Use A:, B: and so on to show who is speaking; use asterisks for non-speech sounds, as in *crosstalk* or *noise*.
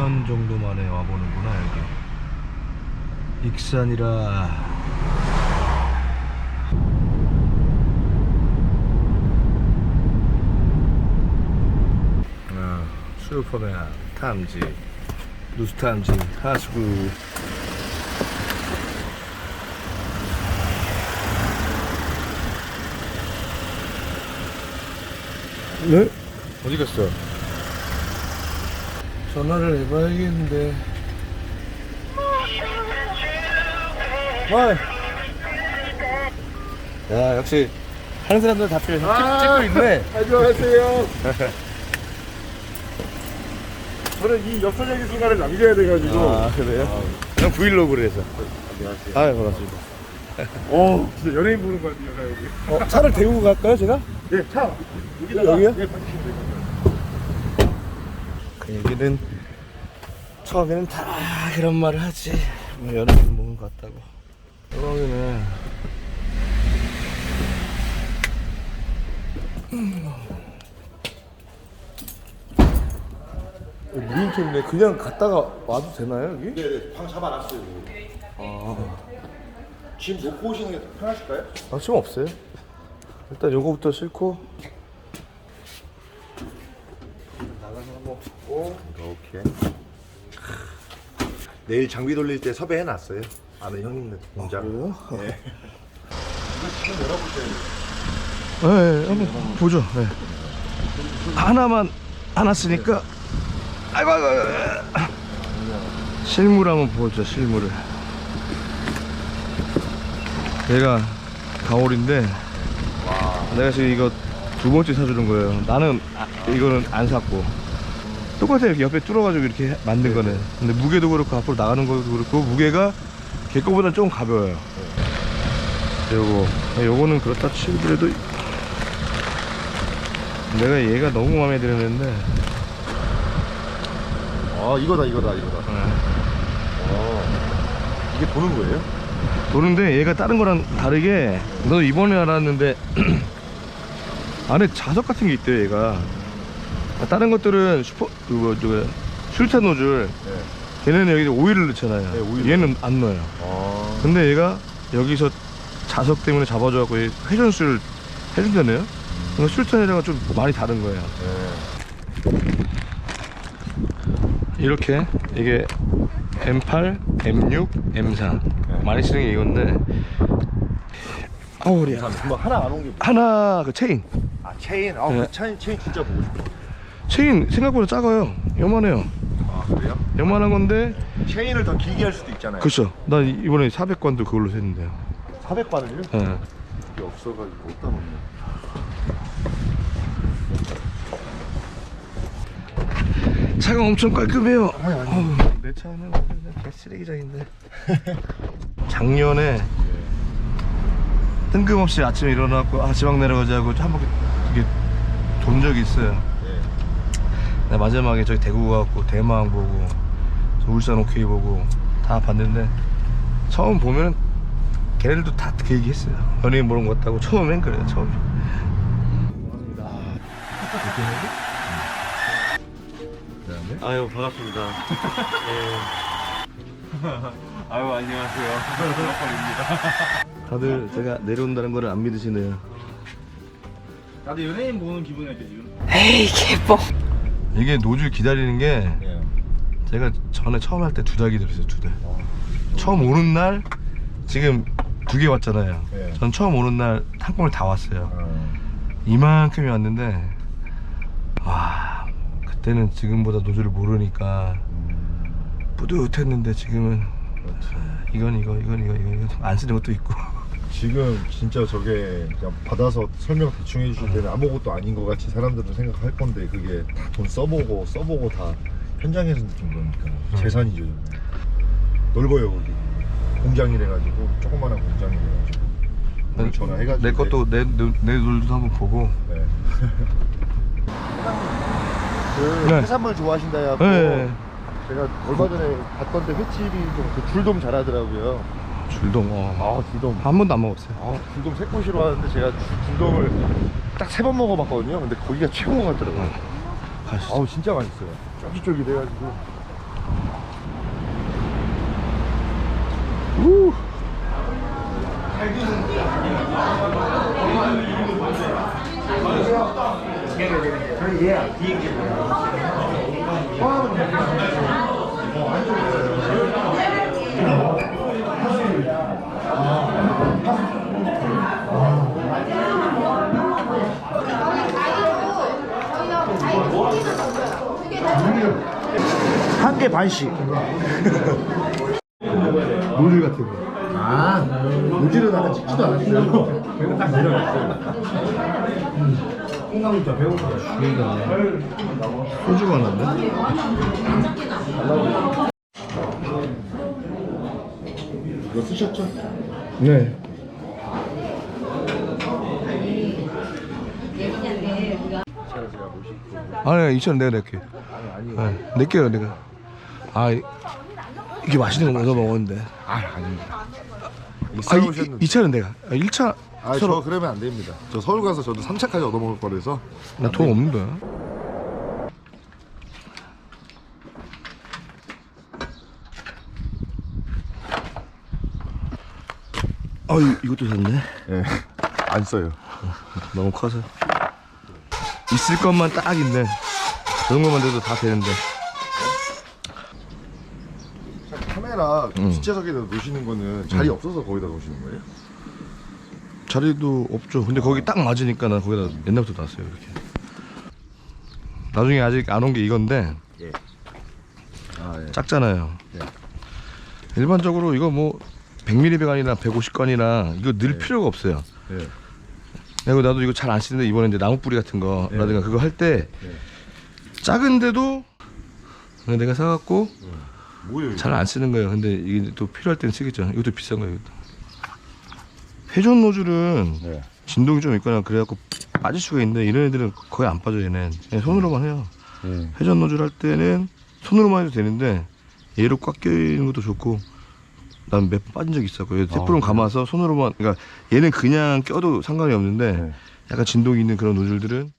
A: 10년 정도 만에 와보는구나 여기 익산이라 아, 슈퍼맨 탐지 누수 탐지 하수구 네? 어디 갔어? 전화를 해봐야겠는데. 어이. 야, 역시 하는 사람들 다 필요 찍고 있네.
B: 안녕하세요. *laughs* 저는 이 역사적인 순간을 남겨야 돼가지고.
A: 아, 그래요? 그냥 브이로그를 해서.
B: 안녕하세요.
A: 아, 반갑습니다.
B: 어, 진짜 연예인 보는 것 같아요, 나 여기.
A: 어, 차를 대고 갈까요, 제가?
B: 예, 차. 여기다가.
A: 여기요?
B: 예,
A: 얘기는 처음에는 다 그런 말을 하지. 뭐 연예인 먹은 것 같다고. 여기는 무인터인데 그냥 갔다가 와도 되나요 여기?
B: 네네, 방 잡아놨어요.
A: 아,
B: 짐 놓고 오시는 게더 편하실까요?
A: 아 지금 없어요. 일단 요거부터 싣고 나가서 한번
B: 오, 이렇게. 내일 장비 돌릴 때 섭외해 놨어요. 아는 형님들 공장.
A: 그래요?
B: 예. 이거 지금 열어보세요.
A: 네, 한번 보죠. 네. 하나만 하나 쓰니까 아이고 아이고. 아이고. 실물 한번 보죠. 실물을. 얘가 가오리인데 내가 지금 이거 두 번째 사주는 거예요. 나는 아, 이거는 안 샀고 똑같아요. 이렇게 옆에 뚫어가지고 이렇게 만든 거는. 근데 무게도 그렇고 앞으로 나가는 것도 그렇고 무게가 걔 거보다 조금 가벼워요. 요거 요거는 그렇다 치더라도 내가 얘가 너무 마음에 드는데
B: 아, 이거다, 이거다, 이거다. 아, 이게 도는 거예요?
A: 도는데 얘가 다른 거랑 다르게 너 이번에 알았는데 *clears throat* 안에 자석 같은 게 있대요 얘가 다른 것들은 슈퍼 그거 저 슐타 노즐.
B: 네.
A: 걔네는 여기 오일을 넣잖아요.
B: 네, 오일
A: 얘는 안 넣어요.
B: 아,
A: 근데 얘가 여기서 자석 때문에 잡아줘갖고 얘 회전수를 해준다네요? 그러니까 슐탄이랑은 좀 많이 다른 거예요.
B: 네.
A: 이렇게 이게 M8, M6, M4 많이 쓰는 게 이건데. 아우 우리야
B: 뭐 하나 안 온 게.
A: 하나 그 체인.
B: 아, 체인. 아,
A: 네.
B: 그 체인, 체인 진짜 보고 싶어.
A: 체인 생각보다 작아요 요만해요
B: 아, 그래요?
A: 요만한 건데
B: 체인을 더 길게 할 수도 있잖아요.
A: 그쵸 나 이번에 400관도 그걸로 샜는데요
B: 400바늘요?
A: 예.
B: 이게 없어가지고 어디다 놓냐.
A: 차가 엄청 깔끔해요
B: 아니, 아니.
A: 어우, 내 차는 그냥 개쓰레기장인데 *laughs* 작년에 뜬금없이 아침에 일어나고 아 지방 내려가자고 한 번 이게 돈 적이 있어요
B: 네.
A: 나 마지막에 저기 대구 가고 대망 보고 저 울산 오케이 보고 다 봤는데 처음 보면은 걔네들도 다 그 얘기 했어요. 연예인 보는 것 같다고 처음엔 그래요 처음에.
C: 아유 반갑습니다. *laughs* 아유 안녕하세요. *laughs*
A: 다들 제가 내려온다는 거를 안 믿으시네요.
C: 나도 연예인 보는 기분이었죠 지금.
A: 이 게 노즐 기다리는 게
B: 예.
A: 제가 전에 처음 할 때 두 달 기다렸어요 두달. 처음 오는 날 지금 두 개 왔잖아요.
B: 네.
A: 전 처음 오는 날 한 건을 다 왔어요.
B: 어.
A: 이만큼이 왔는데 와 그때는 지금보다 노즐을 모르니까 뿌듯했는데 지금은 이건 이거 이건 이거 이거 이거 안 쓰는 것도 있고
B: 지금 진짜 저게 그냥 받아서 설명 대충 해주실 때는 아무것도 아닌 것 같이 사람들은 생각할 건데 그게 다 돈 써보고 써보고 다 현장에서 느낀 거니까 재산이죠. 넓어요 거기 공장이래가지고 조그마한 공장이래가지고 오늘 전화해가지고
A: 내 것도 내, 내, 내 노즐도 한번 보고
B: 네. 그
A: 네.
B: 해산물 좋아하신다 해갖고
A: 네.
B: 제가 얼마 전에 갔던데 횟집이 좀그 줄돔 잘하더라고요.
A: 줄동. 어.
B: 아 줄돔.
A: 한 번도 안 먹었어요.
B: 아 줄돔 새꼬 싫어하는데 제가 줄- 줄돔을 딱 세 번 먹어봤거든요. 근데 거기가 최고 같더라고요. 음.
A: 가시죠.
B: 아우 진짜 맛있어요. 쫄깃쫄깃해가지고.
A: 우.
B: 개 반씩. *laughs* 노즐 같은 거. 아, 노즐은 아까 찍지도 않았어요. 배고 딱 내려갔어요. 콩나물자 배고파.
A: 소주가 났네.
B: 이거 쓰셨죠?
A: 네. 아니 2천 원 내가 낼게. 네, 낼게요 내가. 아 이- 이게 맛있는 거 먹어 먹었는데.
B: 아, 아닙니다.
A: 아 2, 차는 내가. 아, 1차
B: 아, 저 그러면 안 됩니다. 저 서울 가서 저도 3차까지 얻어먹을 거라서.
A: 나 돈 없는데. 아 이- 이것도 샀네.
B: 예. 안 써요.
A: 너무 커서. 있을 것만 딱 있네. 그런 것만 돼도 다 되는데.
B: 카메라
A: 음.
B: 주차석에다 놓으시는 거는 자리 없어서 거기다 놓으시는 거예요?
A: 자리도 없죠. 근데 거기 딱 맞으니까 나 거기다 옛날부터 놨어요 이렇게. 나중에 아직 안 온 게 이건데
B: 아, 예.
A: 작잖아요.
B: 네.
A: 일반적으로 이거 뭐 100mm 배관이나 150건이나 이거 넣을
B: 네.
A: 필요가 없어요.
B: 예.
A: 그리고 나도 이거 잘 안 쓰는데 이번에 이제 나무 뿌리 같은 거라든가 그거 할때
B: 네.
A: 작은데도 내가 사갖고?
B: 이거?
A: 잘 안 쓰는 거예요. 근데 이게 또 필요할 때는 쓰겠죠. 이것도 비싼 거예요. 이것도. 회전 노즐은
B: 네.
A: 진동이 좀 있거나 그래갖고 빠질 수가 있는데 이런 애들은 거의 안 빠져 얘는 그냥 손으로만 해요.
B: 예.
A: 회전 노즐 할 때는 손으로만 해도 되는데 얘로 꽉 껴있는 것도 좋고 난 몇 번 빠진 적 있었고 얘 테프론
B: 그래요?
A: 감아서 손으로만 그러니까 얘는 그냥 껴도 상관이 없는데
B: 네.
A: 약간 진동이 있는 그런 노즐들은